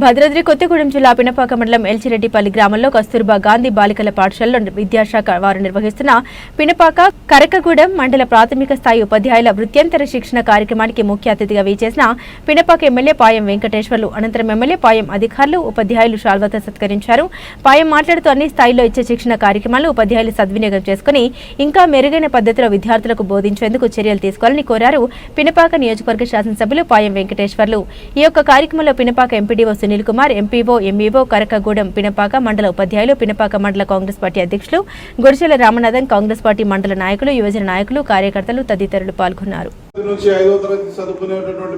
భద్రాద్రి కొత్తగూడెం జిల్లా పినపాక మండలం ఎల్చిరెడ్డిపల్లి గ్రామంలో కస్తూర్బా గాంధీ బాలికల పాఠశాలలో విద్యాశాఖ వారు నిర్వహిస్తున్న పినపాక కరకగూడెం మండల ప్రాథమిక స్థాయి ఉపాధ్యాయుల వృత్యంతర శిక్షణ కార్యక్రమానికి ముఖ్య అతిథిగా వీచేసిన పినపాక ఎమ్మెల్యే పాయం వెంకటేశ్వర్లు అనంతరం ఎమ్మెల్యే పాయం అధికారులు ఉపాధ్యాయులు శాల్వతో సత్కరించారు. పాయం మాట్లాడుతూ అన్ని స్థాయిలో ఇచ్చే శిక్షణ కార్యక్రమాలు ఉపాధ్యాయులు సద్వినియోగం చేసుకుని ఇంకా మెరుగైన పద్ధతిలో విద్యార్థులకు బోధించేందుకు చర్యలు తీసుకోవాలని కోరారు. పినపాక నియోజకవర్గ శాసనసభ్యులు పాయం వెంకటేశ్వర్లు. ఈ యొక్క కార్యక్రమంలో Pinapaka MPDO Sunil Kumar MPO MEO Karakagudem Pinapaka మండల ఉపాధ్యాయులు పినపాక మండల కాంగ్రెస్ పార్టీ అధ్యక్షులు గుడిచెల రామనాథన్ కాంగ్రెస్ పార్టీ మండల నాయకులు యువజన నాయకులు కార్యకర్తలు తదితరులు పాల్గొన్నారు.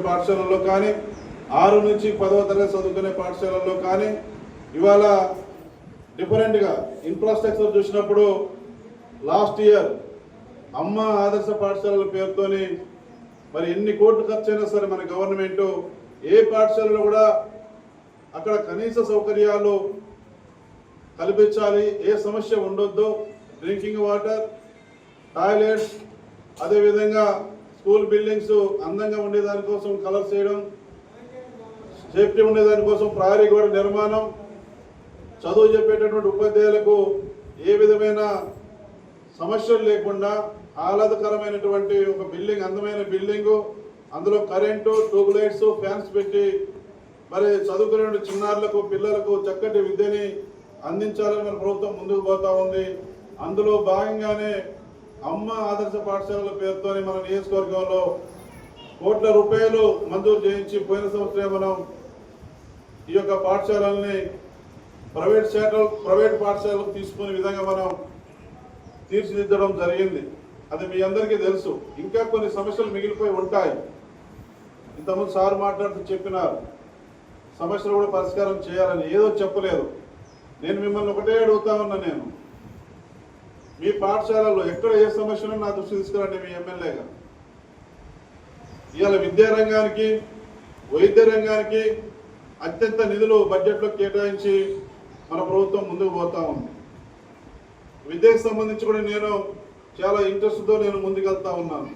పాఠశాలల్లో ఆరు నుంచి పదవ తరగతి చదువుకునే పాఠశాలల్లో కానీ ఇవాళ డిఫరెంట్గా ఇన్ఫ్రాస్ట్రక్చర్ చూసినప్పుడు లాస్ట్ ఇయర్ అమ్మ ఆదర్శ పాఠశాలల పేరుతోని మరి ఎన్ని కోట్లు ఖర్చు అయినా సరే మన గవర్నమెంట్ ఏ పాఠశాలలో కూడా అక్కడ కనీస సౌకర్యాలు కల్పించాలి. ఏ సమస్య ఉండొద్దు. డ్రింకింగ్ వాటర్ టాయిలెట్స్ అదేవిధంగా స్కూల్ బిల్డింగ్స్ అందంగా ఉండేదానికోసం కలర్ చేయడం సేఫ్టీ ఉండేదానికోసం ప్రహరీ గోడ నిర్మాణం చదువు చెప్పేటటువంటి ఉపాధ్యాయులకు ఏ విధమైన సమస్యలు లేకుండా ఆహ్లాదకరమైనటువంటి ఒక బిల్డింగ్ అందమైన బిల్డింగు అందులో కరెంటు ట్యూబ్ లైట్స్ ఫ్యాన్స్ పెట్టి మరి చదువుకునే చిన్నారులకు పిల్లలకు చక్కటి విద్యని అందించాలని మన ప్రభుత్వం ముందుకు పోతా ఉంది. అందులో భాగంగానే అమ్మ ఆదర్శ పాఠశాలల పేరుతో మన నియోజకవర్గంలో కోట్ల రూపాయలు మంజూరు చేయించి పోయిన సంవత్సరం మనం ఈ యొక్క పాఠశాలల్ని ప్రైవేట్ శాఖలు ప్రైవేట్ పాఠశాలకు తీసుకునే విధంగా మనం తీర్చిదిద్దడం జరిగింది. అది మీ అందరికీ తెలుసు. ఇంకా కొన్ని సమస్యలు మిగిలిపోయి ఉంటాయి. ఇంతకుముందు సార్ మాట్లాడుతూ చెప్పినారు. సమస్యలు కూడా పరిష్కారం చేయాలని ఏదో చెప్పలేదు. నేను మిమ్మల్ని ఒకటే అడుగుతా ఉన్నా నేను. మీ పాఠశాలలో ఎక్కడ ఏ సమస్యను నా దృష్టి తీసుకురండి మీ ఎమ్మెల్యేగా ఇవాళ విద్యారంగానికి వైద్య రంగానికి అత్యంత నిధులు బడ్జెట్లో కేటాయించి మన ప్రభుత్వం ముందుకు పోతా ఉంది. విద్యకు సంబంధించి కూడా నేను చాలా ఇంట్రెస్ట్తో నేను ముందుకెళ్తా ఉన్నాను.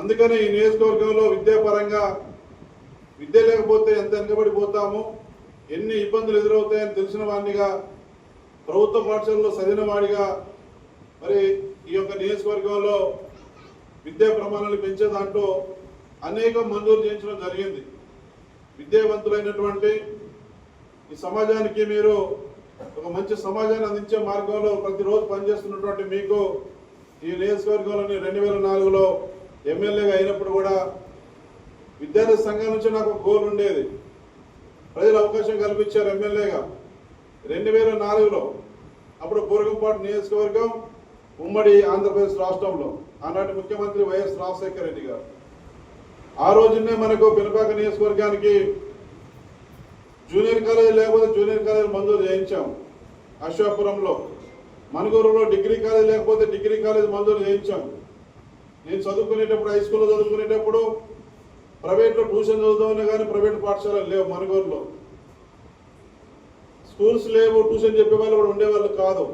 అందుకని ఈ నియోజకవర్గంలో విద్యాపరంగా విద్య లేకపోతే ఎంత వెనుకబడిపోతాము ఎన్ని ఇబ్బందులు ఎదురవుతాయని తెలిసిన వాడినిగా ప్రభుత్వ పాఠశాలలో చదివిన వాడిగా మరి ఈ యొక్క నియోజకవర్గంలో విద్యా ప్రమాణాలు పెంచే దాంట్లో అనేక మంజూరు చేయించడం జరిగింది. విద్యావంతులైనటువంటి ఈ సమాజానికి మీరు ఒక మంచి సమాజాన్ని అందించే మార్గంలో ప్రతిరోజు పనిచేస్తున్నటువంటి మీకు ఈ నియోజకవర్గంలోని రెండు వేల నాలుగులో ఎమ్మెల్యేగా అయినప్పుడు కూడా విద్యార్థి సంఘం నుంచి నాకు ఒక గోల్ ఉండేది. ప్రజలు అవకాశం కల్పించారు ఎమ్మెల్యేగా. రెండు వేల నాలుగులో అప్పుడు బూరగంపాటు నియోజకవర్గం ఉమ్మడి ఆంధ్రప్రదేశ్ రాష్ట్రంలో. ఆనాటి ముఖ్యమంత్రి వైఎస్ రాజశేఖర రెడ్డి గారు. ఆ రోజునే మనకు పినపాక నియోజకవర్గానికి జూనియర్ కాలేజ్ లేకపోతే జూనియర్ కాలేజ్ మంజూరు చేయించాం. అశ్వాపురంలో. మనుగూరులో డిగ్రీ కాలేజ్ లేకపోతే డిగ్రీ కాలేజ్ మంజూరు చేయించాం. నేను చదువుకునేటప్పుడు హై స్కూల్లో చదువుకునేటప్పుడు ప్రైవేట్లో ట్యూషన్ చదువుతామని కానీ ప్రైవేట్ పాఠశాలలు లేవు మనుగూరులో స్కూల్స్ లేవు ట్యూషన్ చెప్పే వాళ్ళు కూడా ఉండేవాళ్ళు కాదు.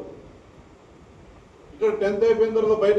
ఇక్కడ టెన్త్ అయిపోయిన తర్వాత బయట